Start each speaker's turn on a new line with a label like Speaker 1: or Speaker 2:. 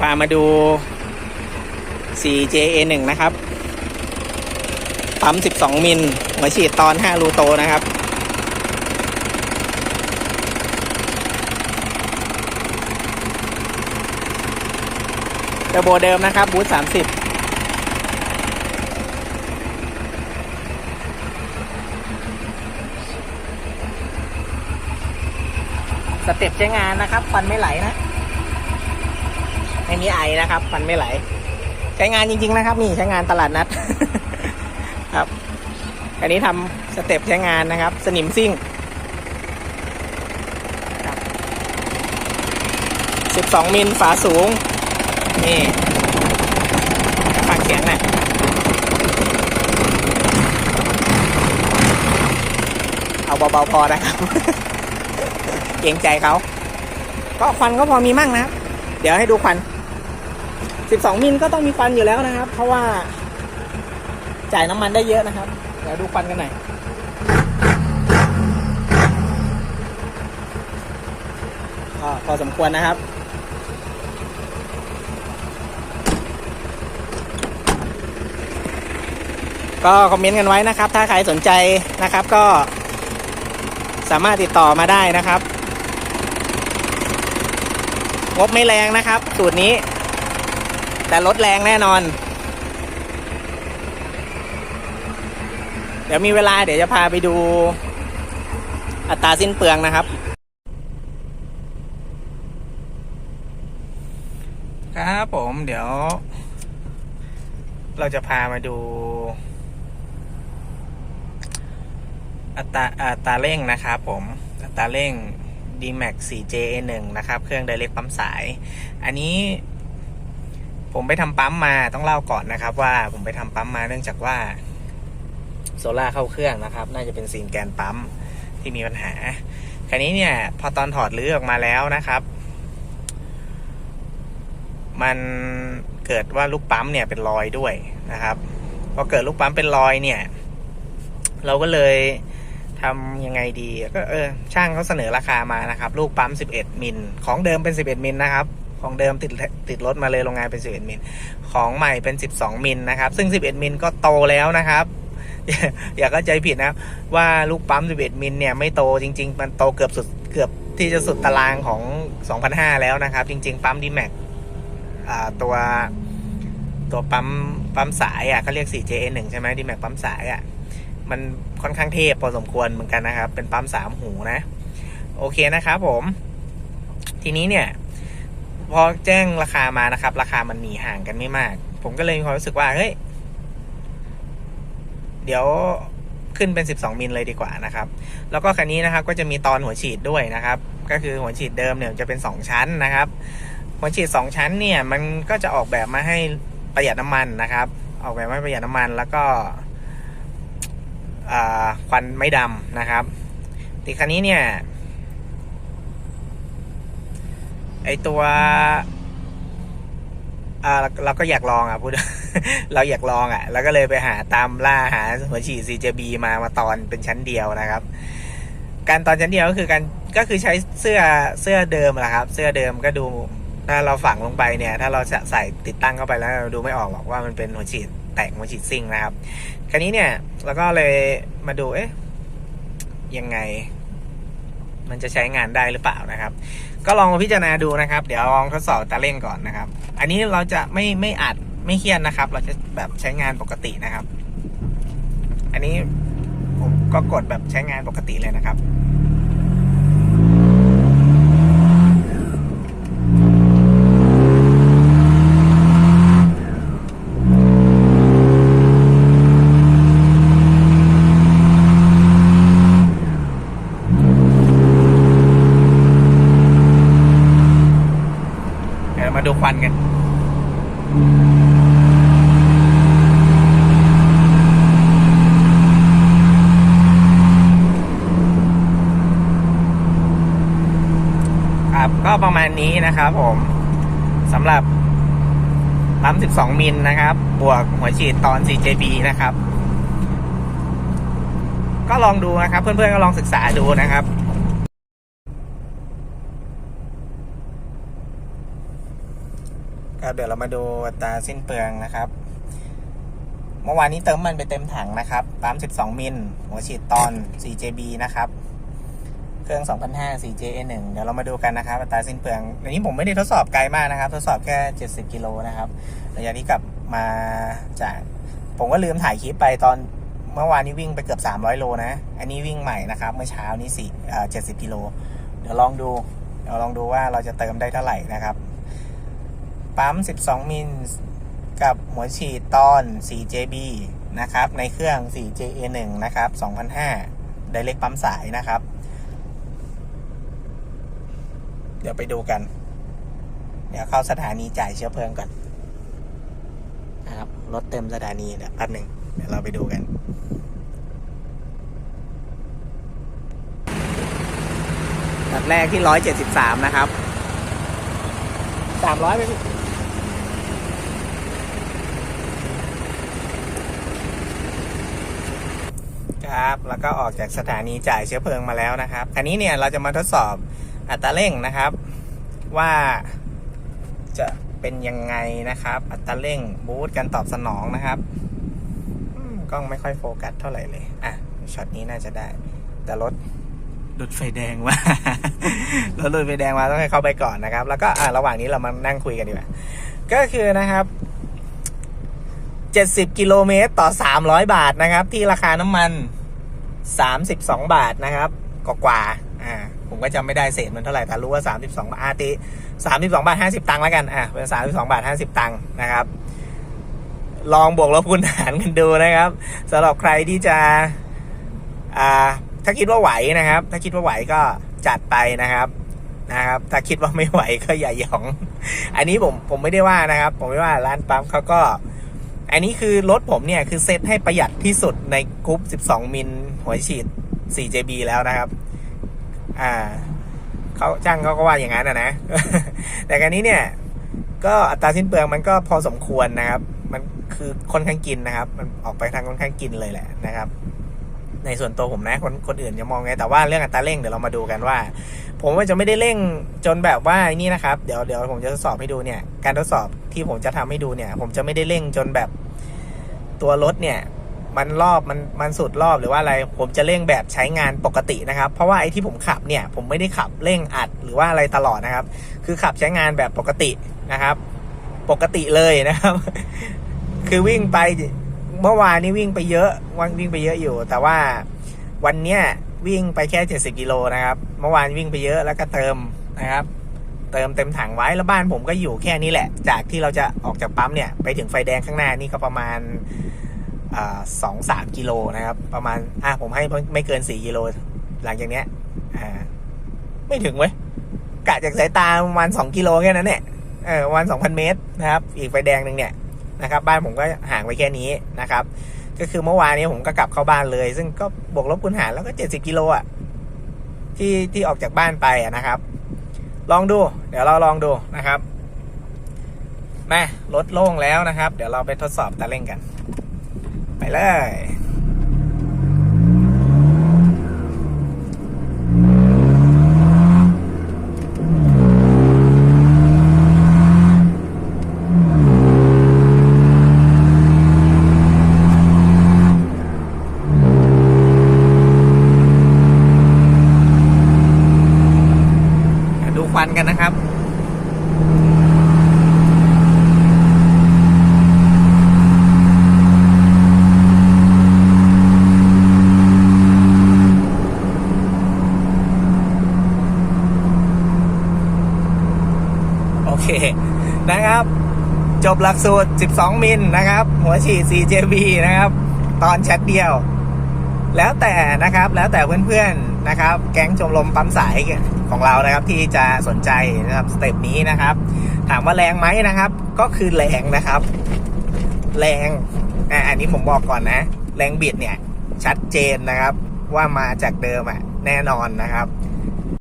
Speaker 1: พามาดู 4JA1 นะครับปั๊ม 12 มิลหัวฉีดตอน 5 รูโตนะครับเทอร์โบเดิมนะครับ บูท30สเต็ปใช้งานนะครับควันไม่ไหลนะ ม่มีไอนะครับควันไม่ไหล ใช้งานจริง ๆ นะครับ นี่ใช้งานตลาดนัด ครับ อันนี้ทำสเต็ปใช้งานนะครับ สนิมซิ่งสิบสองมิลฝาสูง นี่ฟังเสียงหนะเอาเบาๆพอนะครับ เกรงใจเขาก็ควันก็พอมีมั่งนะ เดี๋ยวให้ดูควัน 12 มิลก็ต้องมีควันอยู่แล้วนะครับ เพราะว่า จ่ายน้ำมันได้เยอะนะครับ เดี๋ยวดูควันกันหน่อยพอสมควรนะครับก็คอมเมนต์กันไว้นะครับ ถ้าใครสนใจนะครับก็สามารถติดต่อมาได้นะครับ งบไม่แรงนะครับ สูตรนี้ แต่ลดแรงแน่นอน เดี๋ยวมีเวลาเดี๋ยวจะพาไปดูอัตราสิ้นเปลืองนะครับ ครับผมเดี๋ยว เราจะพามาดู อัตราอัตราเร่งนะครับผม อัตราเร่ง D-Max 4JA1 นะครับ เครื่องไดเรกปั๊มสาย อันนี้ ผมไปทำปั๊มมาต้องเล่าก่อนนะครับ ว่าผมไปทำปั๊มมาเนื่องจากว่าโซล่าเข้าเครื่องนะครับ น่าจะเป็นซีนแกนปั๊มที่มีปัญหาคราวนี้เนี่ย พอตอนถอดรื้อออกมาแล้วนะครับ มันเกิดว่าลูกปั๊มเนี่ยเป็นรอยด้วยนะครับพอเกิดลูกปั๊มเป็นรอยเนี่ย เราก็เลยทำยังไงดีก็เออช่างเขาเสนอราคามานะครับ ลูกปั๊ม 11 มิลของเดิมเป็น 11 มิลนะครับ ของเดิมติดติดรถมาเลยโรงงานเป็น 11 มิล ของใหม่เป็น 12 มิลนะครับ ซึ่ง 11 มิลก็โตแล้วนะครับ อย่าเข้าใจผิดนะครับ ว่าลูกปั๊ม 11 มิลเนี่ยไม่โตจริง ๆ มันโตเกือบสุดเกือบที่จะสุดตารางของ2,500แล้วนะครับ จริง ๆ ปั๊มดีแม็กตัวตัวปั๊มปั๊มสายอะเขาเรียก 4JA1 ใช่ไหมดีแม็กปั๊มสายอะมันค่อนข้างเทพพอสมควรเหมือนกันนะครับ เป็นปั๊มสามหูนะ โอเคนะครับผม ทีนี้เนี่ย พอแจ้งราคามานะครับ ราคามันหนีห่างกันไม่มาก ผมก็เลยมีความรู้สึกว่า เฮ้ย เดี๋ยวขึ้นเป็น 12 มิลเลยดีกว่านะครับ แล้วก็คันนี้นะครับ ก็จะมีตอนหัวฉีดด้วยนะครับ ก็คือหัวฉีดเดิมเนี่ยจะเป็น 2 ชั้นนะครับ หัวฉีด 2 ชั้นเนี่ย มันก็จะออกแบบมาให้ประหยัดน้ำมันนะครับ ออกแบบมาให้ประหยัดน้ำมันแล้วก็ควันไม่ดำนะครับตีคันนี้เนี่ย ไอตัวอ่าเราก็อยากลองอะพูด เราอยากลองอะ แล้วก็เลยไปหาตามล่าหาหัวฉีด CJB มามาตอนเป็นชั้นเดียวนะครับ การตอนชั้นเดียวก็คือการก็คือใช้เสื้อเสื้อเดิมแหละครับ เสื้อเดิมก็ดูถ้าเราฝังลงไปเนี่ย ถ้าเราใส่ติดตั้งเข้าไปแล้วเราดูไม่ออกหรอกว่ามันเป็นหัวฉีดแตกหัวฉีดซิ่งนะครับ คราวนี้เนี่ยเราก็เลยมาดูเอ๊ะยังไง มันจะใช้งานได้หรือเปล่านะครับ ก็ลองพิจารณาดูนะครับ เดี๋ยวลองทดสอบตาเร่งก่อนนะครับ อันนี้เราจะไม่ไม่อัดไม่เครียดนะครับ เราจะแบบใช้งานปกตินะครับ อันนี้ผมก็กดแบบใช้งานปกติเลยนะครับ มาดูควันกันครับก็ประมาณนี้นะครับผมสำหรับปั๊ม 12 มิลนะครับ บวกหัวฉีดตอน 4JB นะครับ ก็ลองดูนะครับ เพื่อนๆ ก็ลองศึกษาดูนะครับ ก ครับเดี๋ยวเรามาดูอัตาสิ้นเปลืองนะครับ เมื่อวานนี้เติมมันไปเต็มถังนะครับปั๊ม12 มิล หัวฉีดตอน 4JB นะครับ เครื่อง2,500 4JA1 เดี๋ยวเรามาดูกันนะครับอัตาสิ้นเปลืองอันนี้ผมไม่ได้ทดสอบไกลมากนะครับ ทดสอบแค่ 70 กิโลนะครับระยะนี้กลับมาจาก ผมก็ลืมถ่ายคลิปไปตอนเมื่อวานนี้วิ่งไปเกือบ 300 โลนะ อันนี้วิ่งใหม่นะครับเมื่อเช้านี้สี่เอ่อ70กิโล เดี๋ยวลองดู เดี๋ยวลองดูว่าเราจะเติมได้เท่าไหร่นะครับ ปั๊ม 12 มิลกับหัวฉีดตอน 4JB นะครับ ในเครื่อง 4JA1 นะครับ2,500ไดเล็กปั๊มสายนะครับ เดี๋ยวไปดูกัน เดี๋ยวเข้าสถานีจ่ายเชื้อเพลิงก่อนนะครับ รถเต็มสถานีเดี๋ยวแป๊บหนึ่งเดี๋ยวเราไปดูกันนัดแรกที่ 173 นะครับ 300ไป ครับ แล้วก็ออกจากสถานีจ่ายเชื้อเพลิงมาแล้วนะครับอันนี้เนี่ยเราจะมาทดสอบอัตราเร่งนะครับ ว่าจะเป็นยังไงนะครับ อัตราเร่งบูสต์การตอบสนองนะครับกล้องไม่ค่อยโฟกัสเท่าไหร่เลยอะช็อตนี้น่าจะได้ แต่รถรถไฟแดงว่ารถรถไฟแดงมาต้องให้เข้าไปก่อนนะครับ แล้วก็อะระหว่างนี้เรามานั่งคุยกันดีกว่า ก็คือนะครับ 70 กิโลเมตรต่อ 300 บาทนะครับ ที่ราคาน้ำมัน 32 บาทนะครับกว่ากว่าอ่าผมก็จำไม่ได้เศษมันเท่าไหร่แต่รู้ว่า 32 บาทอาติ32 บาท 50 ตังค์แล้วกันอะเป็น 32 บาท 50 ตังค์นะครับ ลองบวกลบคูณหารกันดูนะครับสำหรับใครที่จะอ่าถ้าคิดว่าไหวนะครับ ถ้าคิดว่าไหวก็จัดไปนะครับนะครับ ถ้าคิดว่าไม่ไหวก็อย่าหยอง อันนี้ผมผมไม่ได้ว่านะครับ ผมไม่ว่าร้านปั๊มเขาก็ อันนี้คือรถผมเนี่ยคือเซตให้ประหยัดที่สุดในกรุ๊ป 12 มิลหัวฉีด 4JB แล้วนะครับ อ่าเขาจ้างเขาก็ว่าอย่างนั้นนะนะ แต่การนี้เนี่ย ก็อัตราสิ้นเปลืองมันก็พอสมควรนะครับ มันคือค่อนข้างกินนะครับ มันออกไปทางค่อนข้างกินเลยแหละนะครับ ในส่วนตัวผมนะคนคนอื่นจะมองไง แต่ว่าเรื่องอัตราเร่งเดี๋ยวเรามาดูกันว่า ผมว่าจะไม่ได้เร่งจนแบบว่านี่นะครับ เดี๋ยวเดี๋ยวผมจะทดสอบให้ดูเนี่ย การทดสอบที่ผมจะทำให้ดูเนี่ย ผมจะไม่ได้เร่งจนแบบตัวรถเนี่ยมันรอบมันมันสุดรอบหรือว่าอะไร ผมจะเร่งแบบใช้งานปกตินะครับ เพราะว่าไอ้ที่ผมขับเนี่ย ผมไม่ได้ขับเร่งอัดหรือว่าอะไรตลอดนะครับ คือขับใช้งานแบบปกตินะครับ ปกติเลยนะครับ คือวิ่งไป เมื่อวานนี้วิ่งไปเยอะวันวิ่งไปเยอะอยู่ แต่ว่าวันเนี้ยวิ่งไปแค่70กิโลนะครับ เมื่อวานวิ่งไปเยอะแล้วก็เติมนะครับ เติมเต็มถังไว้แล้วบ้านผมก็อยู่แค่นี้แหละ จากที่เราจะออกจากปั๊มเนี่ยไปถึงไฟแดงข้างหน้านี่ก็ประมาณสองสามกิโลนะครับ ประมาณอะผมให้ไม่เกินสี่กิโลหลังจากเนี้ยอ่าไม่ถึงเว้ยกะจากสายตาประมาณสองกิโลแค่นั้นเนี่ยเออประมาณสองพันเมตรนะครับ อีกไฟแดงหนึ่งเนี่ย นะครับ บ้านผมก็ห่างไปแค่นี้นะครับ ก็คือเมื่อวานนี้ผมก็กลับเข้าบ้านเลย ซึ่งก็บวกลบคูณหารแล้วก็เจ็ดสิบกิโลอะที่ที่ออกจากบ้านไปอะนะครับ ลองดู เดี๋ยวเราลองดูนะครับมารถโล่งแล้วนะครับ เดี๋ยวเราไปทดสอบตาเร่งกัน ไปเลย ดูควันกันนะครับ โอเค นะครับ จบหลักสูตร 12 มิลนะครับ หัวฉีด 4JB นะครับ ตอนแชทเดียว แล้วแต่นะครับ แล้วแต่เพื่อนๆนะครับ แก๊งชมรมปั๊มสายของเรานะครับ ที่จะสนใจนะครับสเต็ปนี้นะครับ ถามว่าแรงไหมนะครับ ก็คือแรงนะครับ แรงอะอันนี้ผมบอกก่อนนะ แรงบิดเนี่ย ชัดเจนนะครับ ว่ามาจากเดิมอะแน่นอนนะครับ